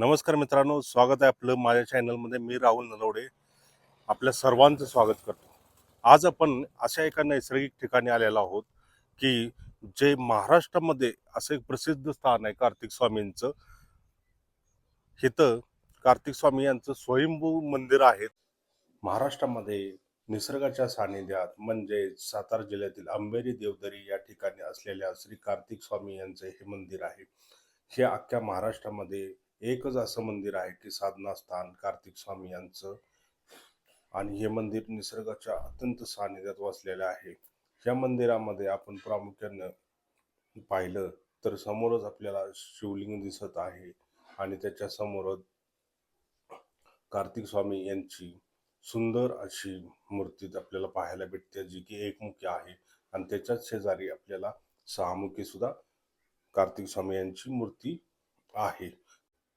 नमस्कार मित्रांनो स्वागत आहे आपलं माझ्या चॅनलमध्ये मी राहुल नलवडे. आपल्या सर्वांचं स्वागत करतो. आज आपण अशा एका नैसर्गिक ठिकाणी आलेलो आहोत की जे महाराष्ट्रामध्ये असं एक प्रसिद्ध स्थान आहे कार्तिक स्वामींचं. इथं कार्तिक स्वामी यांचं स्वयंभू मंदिर आहे. महाराष्ट्रामध्ये निसर्गाच्या सानिध्यात म्हणजे सातारा जिल्ह्यातील अंबेरी देवदरी या ठिकाणी असलेल्या श्री कार्तिक स्वामी यांचं हे मंदिर आहे. हे अख्ख्या महाराष्ट्रामध्ये एकच असं मंदिर आहे की साधना स्थान कार्तिक स्वामी यांचं. आणि हे मंदिर निसर्गाच्या अत्यंत सानिध्यात वसलेलं आहे. या मंदिरामध्ये आपण प्रामुख्यानं पाहिलं तर समोरच आपल्याला शिवलिंग दिसत आहे. आणि त्याच्या समोरच कार्तिक स्वामी यांची सुंदर अशी मूर्ती आपल्याला पाहायला भेटते जी की एकमुखी आहे. आणि त्याच्याच शेजारी आपल्याला सहामुखी सुद्धा कार्तिक स्वामी यांची मूर्ती आहे.